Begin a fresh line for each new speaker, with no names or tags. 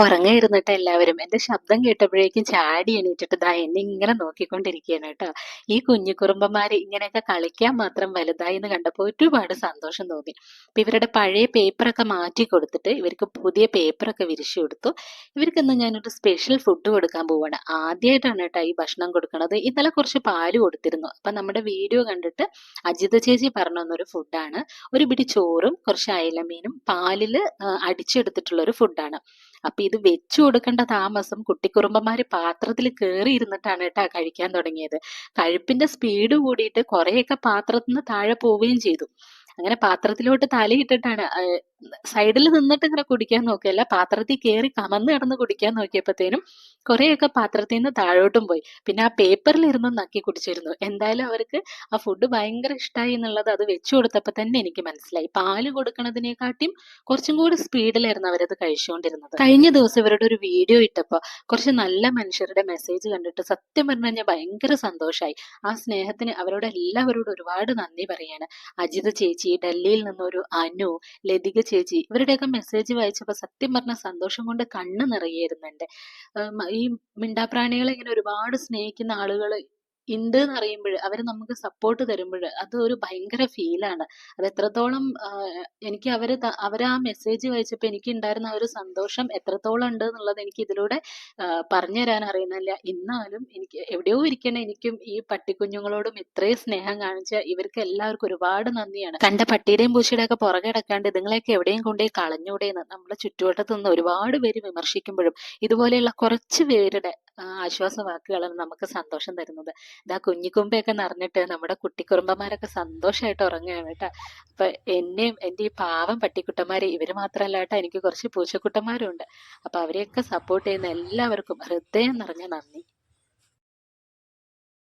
ഉറങ്ങയിരുന്നിട്ട് എല്ലാവരും. എന്റെ ശബ്ദം കേട്ടപ്പോഴേക്കും ചാടി എണീറ്റിട്ട് ദാ എന്നെ ഇങ്ങനെ നോക്കിക്കൊണ്ടിരിക്കുകയാണ് കേട്ടോ. ഈ കുഞ്ഞു ഇങ്ങനെയൊക്കെ കളിക്കാൻ മാത്രം വലുതായി എന്ന് കണ്ടപ്പോൾ ഒരുപാട് സന്തോഷം തോന്നി. അപ്പൊ ഇവരുടെ പഴയ പേപ്പറൊക്കെ മാറ്റി കൊടുത്തിട്ട് ഇവർക്ക് പുതിയ പേപ്പറൊക്കെ വിരിച്ചു കൊടുത്തു. ഇവർക്കിന്ന് ഞാനൊരു സ്പെഷ്യൽ ഫുഡ് കൊടുക്കാൻ പോവാണ്. ആദ്യമായിട്ടാണ് കേട്ടോ ഈ ഭക്ഷണം കൊടുക്കുന്നത് ഇന്നലെ കുറച്ച് പാൽ കൊടുത്തിരുന്നു. അപ്പൊ നമ്മുടെ വീഡിയോ കണ്ടിട്ട് അജിത ചേച്ചി പറഞ്ഞു തന്നൊരു ഫുഡാണ്. ഒരു പിടി ചോറും കുറച്ച് അയലമീനും പാലിൽ അടിച്ചെടുത്തിട്ടുള്ള ഒരു ഫുഡാണ്. അപ്പൊ ഇത് വെച്ചു കൊടുക്കേണ്ട താമസം കുട്ടിക്കുറുമ്പന്മാര് പാത്രത്തിൽ കയറി ഇരുന്നിട്ടാണ് കേട്ടാ കഴിക്കാൻ തുടങ്ങിയത്. കഴുപ്പിന്റെ സ്പീഡ് കൂടിയിട്ട് കുറെയൊക്കെ പാത്രത്തിൽ നിന്ന് താഴെ പോവുകയും ചെയ്തു. അങ്ങനെ പാത്രത്തിലോട്ട് തലയിട്ടിട്ടാണ് സൈഡിൽ നിന്നിട്ട് ഇങ്ങനെ കുടിക്കാൻ നോക്കിയല്ല പാത്രത്തിൽ കയറി കമന്ന് കിടന്ന് കുടിക്കാൻ നോക്കിയപ്പോഴത്തേനും കുറേയൊക്കെ പാത്രത്തിൽ നിന്ന് താഴോട്ടും പോയി. പിന്നെ ആ പേപ്പറിൽ ഇരുന്ന് നക്കി കുടിച്ചിരുന്നു. എന്തായാലും അവർക്ക് ആ ഫുഡ് ഭയങ്കര ഇഷ്ടമായി എന്നുള്ളത് അത് വെച്ചു കൊടുത്തപ്പോൾ തന്നെ എനിക്ക് മനസ്സിലായി. പാൽ കൊടുക്കുന്നതിനെക്കാട്ടിയും കുറച്ചും കൂടി സ്പീഡിലായിരുന്നു അവരത് കഴിച്ചുകൊണ്ടിരുന്നത് കഴിഞ്ഞ ദിവസം ഇവരുടെ ഒരു വീഡിയോ ഇട്ടപ്പോൾ കുറച്ച് നല്ല മനുഷ്യരുടെ മെസ്സേജ് കണ്ടിട്ട് സത്യം പറഞ്ഞു കഴിഞ്ഞാൽ ഭയങ്കര സന്തോഷമായി ആ സ്നേഹത്തിന് അവരോട് എല്ലാവരോടും ഒരുപാട് നന്ദി പറയാണ്. അജിത ചേച്ചി ഡൽഹിയിൽ നിന്നൊരു അനു ലതിക ചേച്ചി ഇവരുടെയൊക്കെ മെസ്സേജ് വായിച്ചപ്പോൾ സത്യം പറഞ്ഞ സന്തോഷം കൊണ്ട് കണ്ണ് നിറയായിരുന്നുണ്ട് ഈ മിണ്ടാപ്രാണികളെ ഇങ്ങനെ ഒരുപാട് സ്നേഹിക്കുന്ന ആളുകൾ ഉണ്ട് എന്ന് അറിയുമ്പോൾ അവർ നമുക്ക് സപ്പോർട്ട് തരുമ്പോൾ അത് ഒരു ഭയങ്കര ഫീലാണ് അത് എത്രത്തോളം എനിക്ക് അവർ അവർ ആ മെസ്സേജ് വായിച്ചപ്പോൾ എനിക്ക് ഉണ്ടായിരുന്ന ആ ഒരു സന്തോഷം എത്രത്തോളം ഉണ്ട് എന്നുള്ളത് എനിക്ക് ഇതിലൂടെ പറഞ്ഞു തരാൻ അറിയുന്നില്ല. എന്നാലും എനിക്ക് എവിടെയോ ഇരിക്കണ എനിക്കും ഈ പട്ടിക്കുഞ്ഞുങ്ങളോടും ഇത്രയും സ്നേഹം കാണിച്ച ഇവർക്ക് എല്ലാവർക്കും ഒരുപാട് നന്ദിയാണ്. കണ്ട പട്ടിയുടെയും പൂച്ചയുടെ ഒക്കെ പുറകെ കിടക്കാണ്ട് ഇതുങ്ങളെയൊക്കെ എവിടെയും കൊണ്ടുപോയി കളഞ്ഞൂടെയെന്ന് നമ്മുടെ ചുറ്റുവട്ടത്ത് നിന്ന് ഒരുപാട് പേര് വിമർശിക്കുമ്പോഴും ഇതുപോലെയുള്ള കുറച്ച് പേരുടെ ആശ്വാസ വാക്കുകളാണ് നമുക്ക് സന്തോഷം തരുന്നത്. ഇതാ കുഞ്ഞിക്കുമ്പയൊക്കെ നിറഞ്ഞിട്ട് നമ്മുടെ കുട്ടിക്കുറുമ്പന്മാരൊക്കെ സന്തോഷമായിട്ട് ഉറങ്ങുകയാണ് കേട്ടോ. അപ്പൊ എന്നെയും എന്റെ ഈ പാവം പട്ടിക്കുട്ടന്മാരെ ഇവർ മാത്രമല്ല കേട്ടോ എനിക്ക് കുറച്ച് പൂച്ചക്കുട്ടന്മാരും ഉണ്ട് അപ്പൊ അവരെയൊക്കെ സപ്പോർട്ട് ചെയ്യുന്ന എല്ലാവർക്കും ഹൃദയം നിറഞ്ഞ നന്ദി.